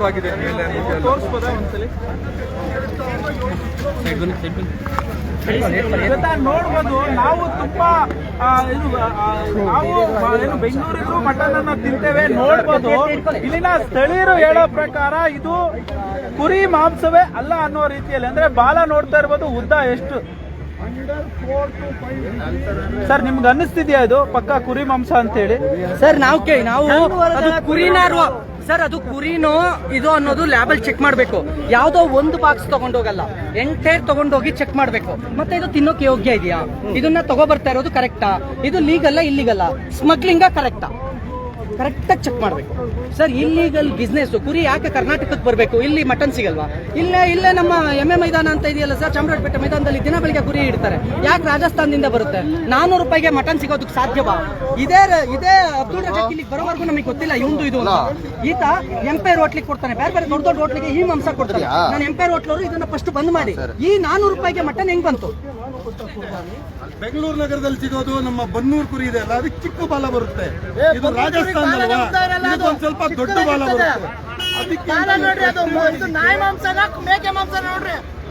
Floor ಆಗಿದೆ ನೋಡ್ಬೋದು, ನಾವು ತುಂಬಾ ಇದು ನಾವು ಏನು ಬೆಂಗಳೂರಿಗೂ ಮಟನ್ ಅನ್ನ ತಿಂತೇವೆ, ನೋಡ್ಬೋದು. ಇಲ್ಲಿನ ಸ್ಥಳೀಯರು ಹೇಳೋ ಪ್ರಕಾರ ಇದು ಕುರಿ ಮಾಂಸವೇ ಅಲ್ಲ ಅನ್ನೋ ರೀತಿಯಲ್ಲಿ, ಅಂದ್ರೆ ಬಾಲ ನೋಡ್ತಾ ಇರ್ಬೋದು, ಉದ್ದ ಎಷ್ಟು. ಸರ್ ನಿಮ್ಗೆ ಅನ್ನಿಸ್ತಿದ್ಯಾ ಇದು? ಪಕ್ಕ ಕುರಿ ಮಾಂಸ ಅಂತ ಹೇಳಿ ಸರ್ ನಾವು ಕೇ ನಾವು ಅದು ಕುರಿನಾರು ಸರ್. ಅದು ಕುರಿನೋ ಇದು ಅನ್ನೋದು ಲ್ಯಾಬಲ್ ಚೆಕ್ ಮಾಡಬೇಕು. ಯಾವುದೋ ಒಂದು ಬಾಕ್ಸ್ ತಗೊಂಡೋಗಲ್ಲ. ಎಂಟೈರ್ ತಗೊಂಡೋಗಿ ಚೆಕ್ ಮಾಡಬೇಕು. ಮತ್ತೆ ಇದು ತಿನ್ನೋಕೆ ಯೋಗ್ಯ ಇದೆಯಾ? ಇದನ್ನ ತಗೋಬರ್ತಾ ಇರೋದು ಕರೆಕ್ಟಾ ಇದು ಲೀಗಲ್ಲ ಇಲ್ಲಿಗಲ್ಲ ಸ್ಮಗ್ಲಿಂಗ ಕರೆಕ್ಟಾ ಕರೆಕ್ಟಾಗಿ ಚೆಕ್ ಮಾಡಬೇಕು. ಸರ್ ಇಲ್ಲಿಗಲ್ ಬಿಸ್ನೆಸ್ ಕುರಿ ಯಾಕೆ ಕರ್ನಾಟಕಕ್ಕೆ ಬರಬೇಕು? ಇಲ್ಲಿ ಮಟನ್ ಸಿಗಲ್ವಾ? ಇಲ್ಲೇ ಇಲ್ಲೇ ನಮ್ಮ ಎಮ್ಮೆ ಮೈದಾನ ಅಂತ ಇದೆಯಲ್ಲ ಸರ್ ಚಾಮರಾಜಪೇಟೆ ಮೈದಾನದಲ್ಲಿ ದಿನ ಬೆಳಿಗ್ಗೆ ಕುರಿ ಇಡ್ತಾರೆ. ಯಾಕೆ ರಾಜಸ್ಥಾನದಿಂದ ಬರುತ್ತೆ? ನಾನೂರು ರೂಪಾಯಿಗೆ ಮಟನ್ ಸಿಗೋದಕ್ಕೆ ಸಾಧ್ಯವಾ? ಇದೇ ಇದೇ ಅಬ್ದುಲ್ ರಜಾಕ್ ಇಲ್ಲಿಗೆ ಬರೋವರೆಗೂ ನಮಗೆ ಗೊತ್ತಿಲ್ಲ ಇವಂದು ಇದು. ಈತ ಎಂಪೈರ್ ಹೋಟ್ಲಿಗೆ ಕೊಡ್ತಾನೆ. ಬೇರೆ ಬೇರೆ ದೊಡ್ಡ ದೊಡ್ಡ ಹೋಟ್ಲಿಗೆ ಈ ಮಾಂಸ ಕೊಡ್ತಾರೆ. ನಾನು ಎಂಪೈರ್ ಹೋಟ್ಲವರು ಇದನ್ನ ಫಸ್ಟ್ ಬಂದ್ ಮಾಡಿ. ಈ ನಾನೂರು ರೂಪಾಯಿಗೆ ಮಟನ್ ಹೆಂಗ್ ಬಂತು? ಬೆಂಗಳೂರು ನಗರದಲ್ಲಿ ಸಿಗೋದು ನಮ್ಮ ಬನ್ನೂರು ಕುರಿ ಇದೆ ಅಲ್ಲ ಅದಕ್ಕೆ ಚಿಕ್ಕ ಬಾಲ ಬರುತ್ತೆ. ಇದು ರಾಜಸ್ಥಾನ ಸ್ವಲ್ಪ ದೊಡ್ಡ ಬಾಲ ಬರುತ್ತೆ. ಅದಕ್ಕೆ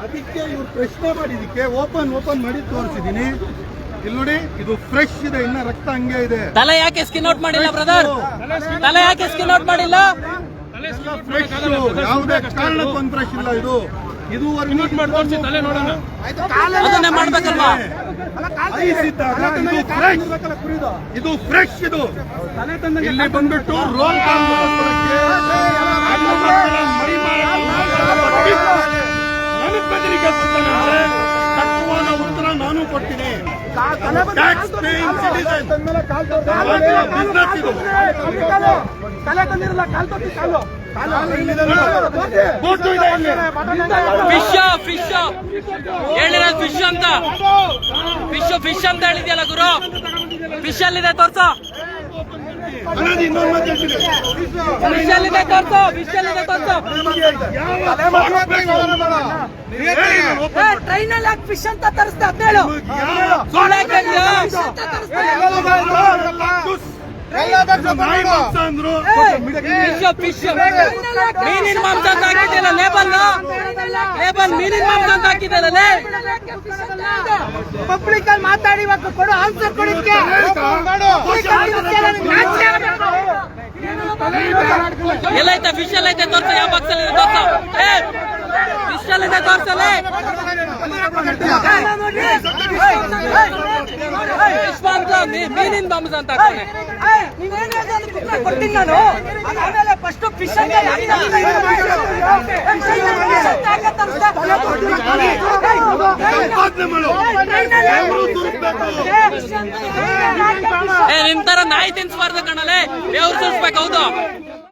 ಅದಕ್ಕೆ ಇವ್ರು ಪ್ರಶ್ನೆ ಮಾಡಿದಕ್ಕೆ ಓಪನ್ ಓಪನ್ ಮಾಡಿ ತೋರಿಸಿದೀನಿ ಇಲ್ಲಿ ನೋಡಿ ಇದು ಫ್ರೆಶ್ ಇದೆ ಇನ್ನ ರಕ್ತ ಹಂಗೆ ಇದೆ. ತಲೆ ಯಾಕೆ ಸ್ಕಿನ್ ಔಟ್ ಮಾಡಿಲ್ಲ ಬ್ರದರ್ ತಲೆ ಯಾಕೆ ಸ್ಕಿನ್ ಔಟ್ ಮಾಡಿಲ್ಲ? ಫ್ರೆಶ್ ಯಾವುದೇ ಕಾರಣಕ್ಕೊಂದು ಫ್ರೆಶ್ ಇಲ್ಲ ಇದು. ಇದುವರೆಗೂ ತಲೆ ನೋಡೋಣ ಅದನ್ನೇ ಮಾಡ್ಬೇಕಲ್ವಾ ಐಸ್ ಇದ್ದಾಗ ಇದು ಫ್ರೆಶ್ ಇದು ಫ್ರೆಶ್ ಇದು ಇಲ್ಲಿ ಬಂದ್ಬಿಟ್ಟು ರೋಲ್ ತತ್ವದ ಉತ್ತರ ನಾನು ಕೊಡ್ತೀನಿ ಟ್ಯಾಕ್ಸ್ ಪೇಯಿಂಗ್ ಸಿಟಿಸನ್ ಬಿಸ್ನೆಸ್ ಇದು ತಲೆ ತಂದಿರಲ್ಲ ಕಾಲ್ ತೊಟ್ಟಿ ಕಾಲು. ಇದೆ ಇಲ್ಲಿ. ಫಿಶ್ ಫಿಶ್ ಹೇಳಿರ ಫಿಶ್ ಅಂತ. ಫಿಶ್ ಫಿಶ್ ಅಂತ ಹೇಳಿದ್ಯಲ್ಲ ಗುರು. ಫಿಶ್ ಅಲ್ಲಿದೆ ತೋರ್ಸ. ಫಿಶ್ ಅಲ್ಲಿದೆ ತೋರ್ಸ. ಫಿಶ್ ಅಲ್ಲಿದೆ ತೋರ್ಸ. ಟ್ರೈನ್ ಅಲ್ಲಿ ಯಾಕೆ ಫಿಶ್ ಅಂತ ತರಿಸ್ದೆ ಹದಿನೇಳು. ಅಂದ್ರು. ಮೀನಿನ ಮಾಂಸ ಅಂತ ಹಾಕಿದ್ಯಲ್ಲ ಲೇಬಲ್ ಲೇಬಲ್ ಮೀನಿನ ಮಾಂಸ ಅಂತ ಹಾಕಿದ್ಯಲ್ಲ ಪಬ್ಲಿಕ್ ಅಲ್ಲಿ ಮಾತಾಡಿ ಇವಾಗ ಕೊಡು ಆನ್ಸರ್ ಕೊಡಿಕ್ಕೆ ಎಲ್ಲೈತೆ ಫಿಶ್ ಎಲ್ಲೈತೆ ತೋರ್ಸ ಯಾವ ಬಾಕ್ಸಲ್ಲಿ ತೋರ್ಸ. ಮೀನಿನ ಕೊಡ್ತೀನಿ ನಾನು ಆಮೇಲೆ ದುರುಕ್ಬೇಕು. ತರ ನಾಯಿ ತಿನ್ಸ್ಬಾರ್ದು ಕಣಲೆ. ದೇವ್ರು ಸುರಿಸ್ಬೇಕು ಹೌದು.